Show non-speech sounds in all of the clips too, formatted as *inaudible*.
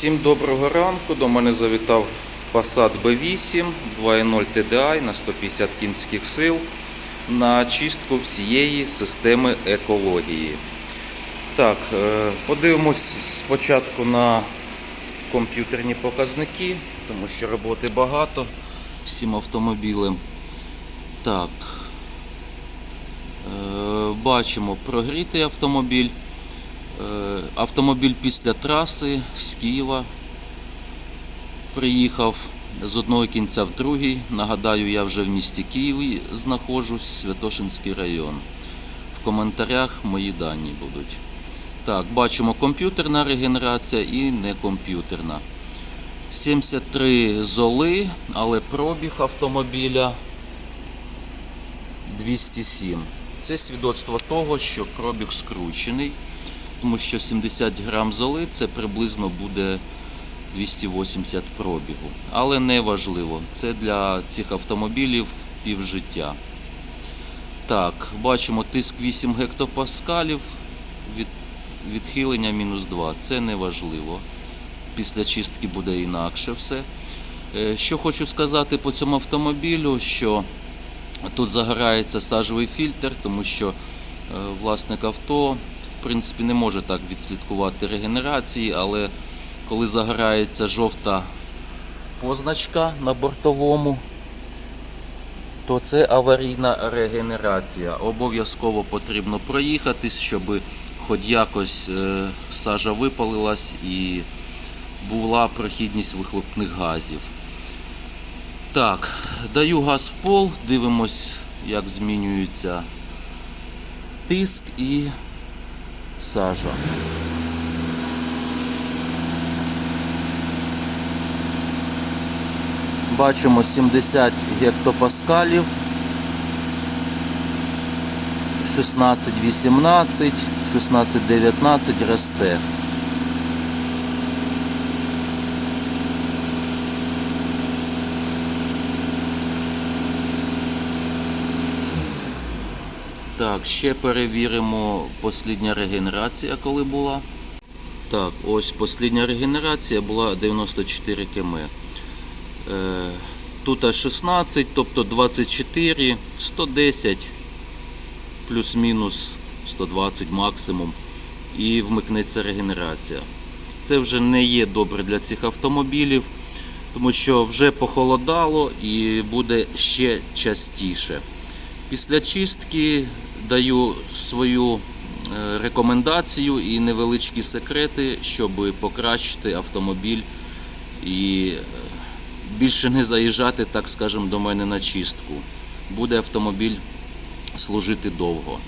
Всім доброго ранку. До мене завітав Passat B8 2.0 TDI на 150 кінських сил на чистку всієї системи екології. Так, е, подивимось спочатку на комп'ютерні показники, тому що роботи багато з цим автомобілем. Так, е, бачимо прогрітий автомобіль. Е, Автомобіль після траси з Києва приїхав з одного кінця в другий. Нагадаю, я вже в місті Києві знаходжусь, Святошинський район. В коментарях мої дані будуть. Так, бачимо комп'ютерна регенерація і не комп'ютерна. 73 золи, але пробіг автомобіля 207. Це свідоцтво того, що пробіг скручений тому що 70 грам золи це приблизно буде 280 пробігу. Але не важливо, це для цих автомобілів півжиття. Так, бачимо тиск 8 гектопаскалів, від, відхилення мінус 2. Це не важливо. Після чистки буде інакше все. Е, Що хочу сказати по цьому автомобілю, що тут загорається сажовий фільтр, тому що е, власник авто в принципі не може так відслідкувати регенерації, але коли загорається жовта позначка на бортовому, то це аварійна регенерація. Обов'язково потрібно проїхатись, щоб хоч якось е, сажа випалилась і була прохідність вихлопних газів. Так, даю газ в пол, дивимось, як змінюється тиск і сажа. Бачимо 70 гектопаскалів, 16-18, 16-19 росте. Ще перевіримо послідня регенерація, коли була. Так, ось послідня регенерація була 94 км. Е, тут 16, тобто 24, 110, плюс-мінус 120 максимум. І вмикнеться регенерація. Це вже не є добре для цих автомобілів, тому що вже похолодало і буде ще частіше. Після чистки даю свою е, рекомендацію і невеличкі секрети, щоб покращити автомобіль і е, більше не заїжджати, так скажемо, до мене на чистку. Буде автомобіль служити довго.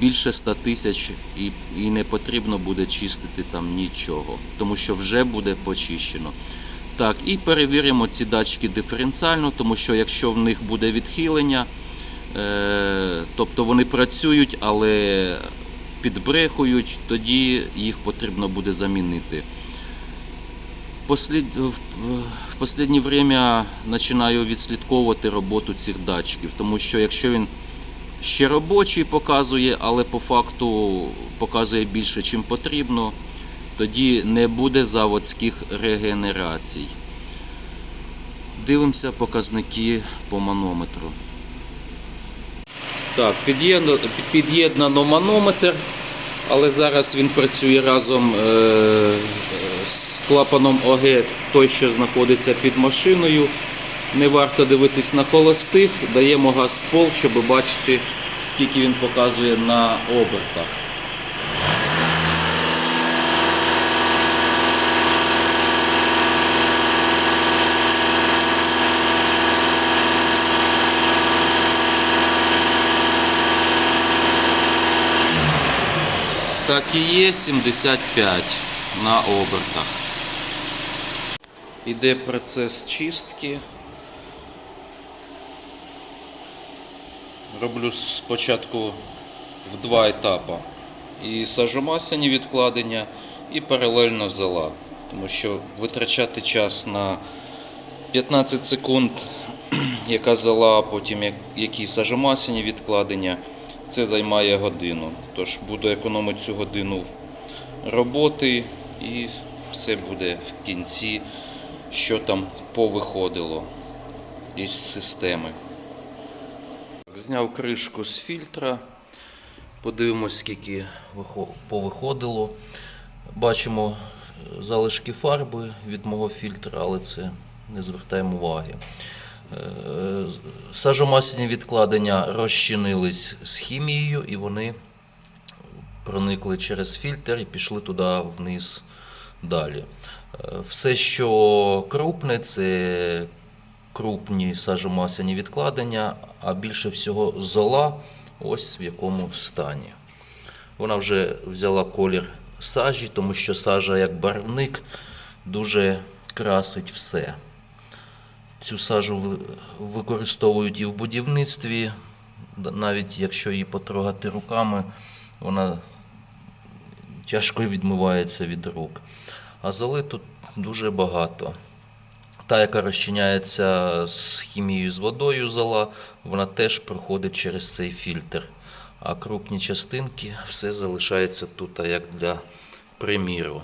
Більше 100 тисяч і, і не потрібно буде чистити там нічого, тому що вже буде почищено. Так, і перевіримо ці датчики диференціально, тому що якщо в них буде відхилення, Тобто вони працюють, але підбрехують, тоді їх потрібно буде замінити. Послід... В в останнє время починаю відслідковувати роботу цих датчиків, тому що якщо він ще робочий показує, але по факту показує більше, чим потрібно, тоді не буде заводських регенерацій. Дивимося показники по манометру. Так, під'єднано, манометр, але зараз він працює разом е, з клапаном ОГ, той, що знаходиться під машиною. Не варто дивитись на холостих, даємо газ пол, щоб бачити, скільки він показує на обертах. Так і є 75 на обертах. Іде процес чистки. Роблю спочатку в два етапи. І сажомасляні відкладення, і паралельно зола. Тому що витрачати час на 15 секунд, *clears throat* яка зола, а потім як- які сажомасляні відкладення, це займає годину. Тож буду економити цю годину роботи і Все буде в кінці, що там повиходило із системи. Зняв кришку з фільтра. Подивимось, скільки повиходило. Бачимо е, залишки фарби від мого фільтра, але це не звертаємо уваги. Е, Сажомасляні відкладення розчинились з хімією і вони проникли через фільтр і пішли туди вниз далі. Е, Все, що крупне, це крупні сажомасляні відкладення, а більше всього зола, ось в якому стані. Вона вже взяла колір сажі, тому що сажа як барвник дуже красить все. Цю сажу використовують і в будівництві, навіть якщо її потрогати руками, вона тяжко відмивається від рук. А золи тут дуже багато. Та, яка розчиняється з хімією з водою зола, вона теж проходить через цей фільтр. А крупні частинки все залишається тут, як для приміру.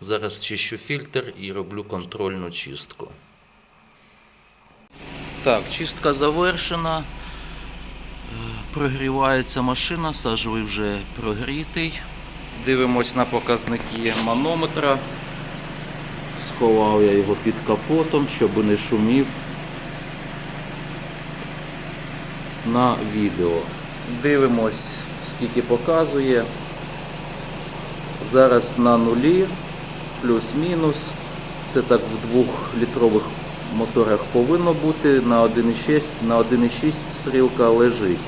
Зараз чищу фільтр і роблю контрольну чистку. Так, чистка завершена. Е, Прогрівається машина, сажовий вже прогрітий. Дивимось на показники манометра. Сховав я його під капотом, щоб не шумів на відео. Дивимось, скільки показує. Зараз на нулі, плюс-мінус. Це так в двохлітрових моторах повинно бути. На 1,6 на 1,6 стрілка лежить.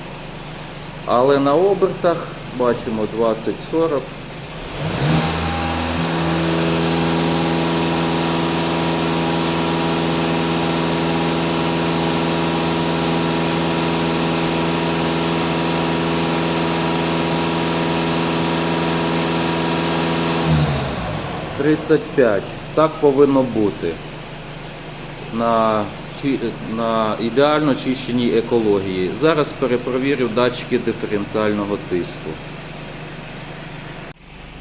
Але на обертах бачимо 20-40. Тридцять п'ять. Так повинно бути. На, на ідеально чищеній екології. Зараз перепровірю датчики диференціального тиску.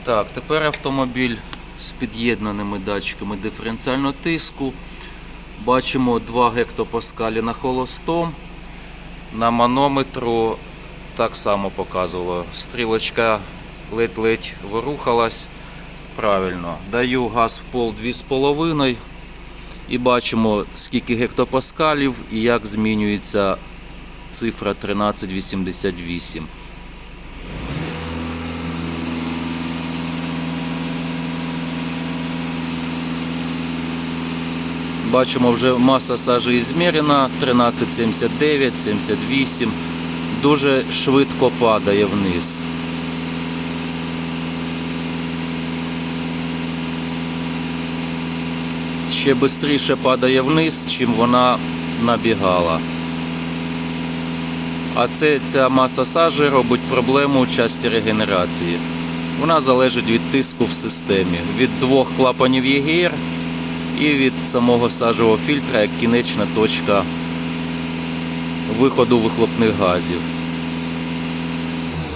Так, тепер автомобіль з під'єднаними датчиками диференціального тиску. Бачимо 2 гектопаскалі на холостом. На манометру так само показувало. Стрілочка ледь-ледь ворухалась. Правильно. Даю газ в пол 2,5 і бачимо скільки гектопаскалів і як змінюється цифра 1388. Бачимо, вже маса сажі змірена 1379, 78. Дуже швидко падає вниз. Ще швидше падає вниз, чим вона набігала. А це, ця маса сажі робить проблему у часті регенерації. Вона залежить від тиску в системі, від двох клапанів ЄГР і від самого сажового фільтра як кінечна точка виходу вихлопних газів.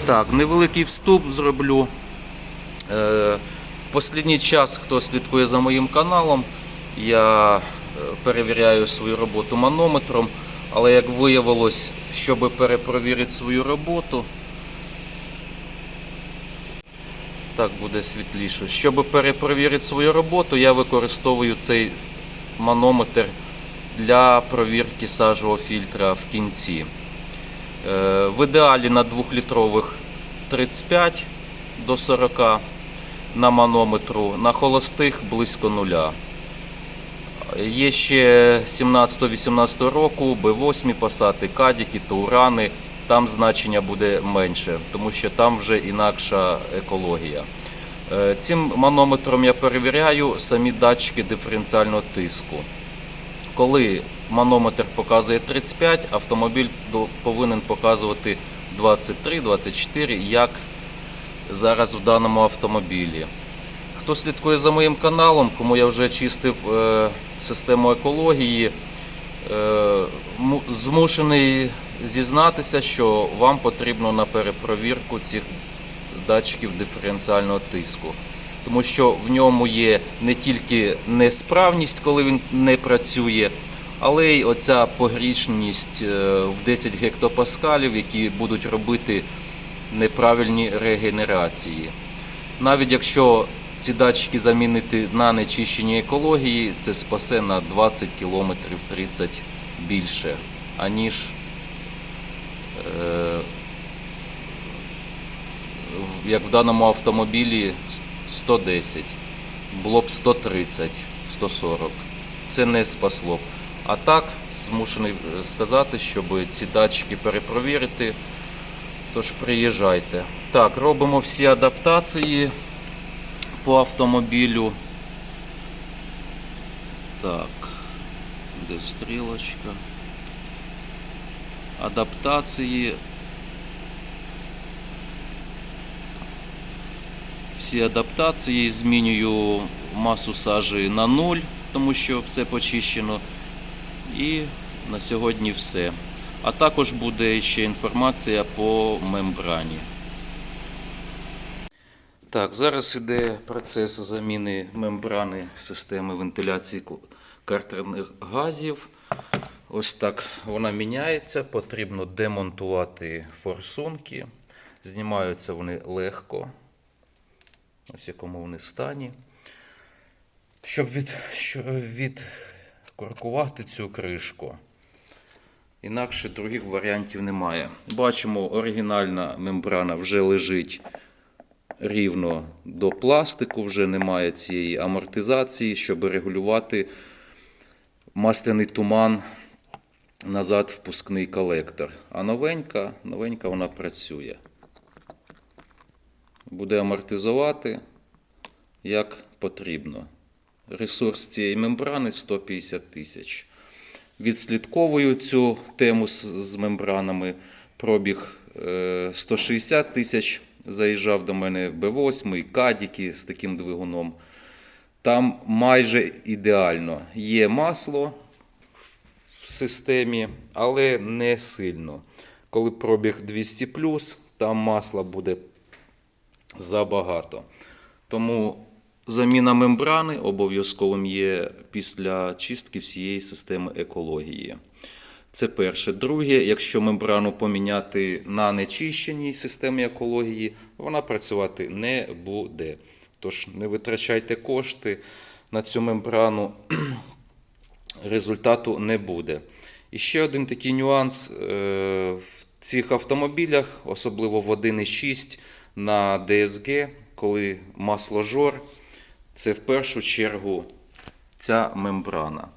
Так, невеликий вступ зроблю. Е, В останній час, хто слідкує за моїм каналом, я е, перевіряю свою роботу манометром, але як виявилось, щоб перепровірити свою роботу, так буде світліше. Щоб перепровірити свою роботу, я використовую цей манометр для провірки сажового фільтра в кінці. Е, В ідеалі на 2-літрових 35 до 40 на манометру, на холостих близько нуля. Є ще 17-18 року B8 пасати, кадіки, таурани. Там значення буде менше, тому що там вже інакша екологія. Е, Цим манометром я перевіряю самі датчики диференціального тиску. Коли манометр показує 35, автомобіль повинен показувати 23-24, як зараз в даному автомобілі. Хто слідкує за моїм каналом, кому я вже чистив е, систему екології, е, му- змушений зізнатися, що вам потрібно на перепровірку цих датчиків диференціального тиску. тому що в ньому є не тільки несправність, коли він не працює, але й оця погрішність е, в 10 гектопаскалів, які будуть робити неправильні регенерації. Навіть якщо ці датчики замінити на нечищенні екології, це спасе на 20 км 30 більше, аніж е, як в даному автомобілі 110, було б 130, 140. Це не спасло б. А так, змушений е, сказати, щоб ці датчики перепровірити. Тож приїжджайте. Так, робимо всі адаптації по автомобілю. Так, де стрілочка. Адаптації. Всі адаптації змінюю масу сажі на 0, тому що все почищено. І на сьогодні все. А також буде ще інформація по мембрані. Так, зараз іде процес заміни мембрани системи вентиляції картерних газів. Ось так вона міняється. Потрібно демонтувати форсунки. Знімаються вони легко. Ось якому вони стані. Щоб від, відкоркувати цю кришку. Інакше других варіантів немає. Бачимо, оригінальна мембрана вже лежить рівно до пластику, вже немає цієї амортизації, щоб регулювати масляний туман назад впускний колектор. А новенька, новенька вона працює. Буде амортизувати як потрібно. Ресурс цієї мембрани 150 тисяч. Відслідковую цю тему з, мембранами. Пробіг е, 160 тисяч. Заїжджав до мене Б8, кадіки з таким двигуном. Там майже ідеально. Є масло в системі, але не сильно. Коли пробіг 200, там масла буде забагато. Тому заміна мембрани обов'язковим є після чистки всієї системи екології. Це перше. Друге, якщо мембрану поміняти на нечищеній системі екології, вона працювати не буде. Тож не витрачайте кошти на цю мембрану, *clears throat* результату не буде. І ще один такий нюанс е, в цих автомобілях, особливо в 1.6 на DSG, коли масло жор, це в першу чергу ця мембрана.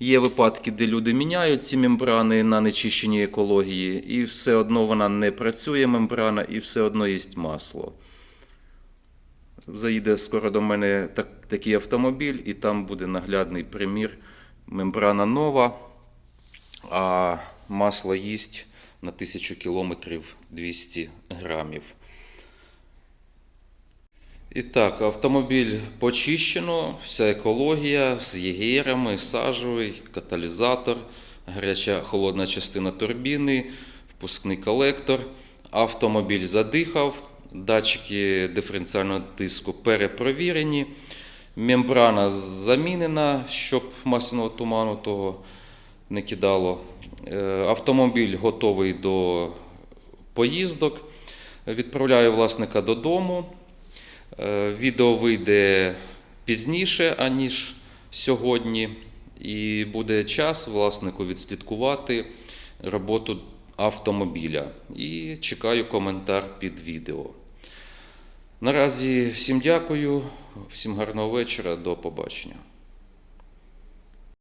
Є випадки, де люди міняють ці мембрани на нечищеній екології, і все одно вона не працює, мембрана, і все одно є масло. Заїде скоро до мене так, такий автомобіль, і там буде наглядний примір. Мембрана нова, а масло їсть на 1000 кілометрів 200 грамів. І так, автомобіль почищено, вся екологія з єгерами, сажовий, каталізатор, гаряча холодна частина турбіни, впускний колектор. Автомобіль задихав, датчики диференціального тиску перепровірені, мембрана замінена, щоб масляного туману того не кидало. Е, Автомобіль готовий до поїздок. Відправляю власника додому. Е, Відео вийде пізніше, аніж сьогодні, і буде час власнику відслідкувати роботу автомобіля. І чекаю коментар під відео. Наразі всім дякую, всім гарного вечора, до побачення.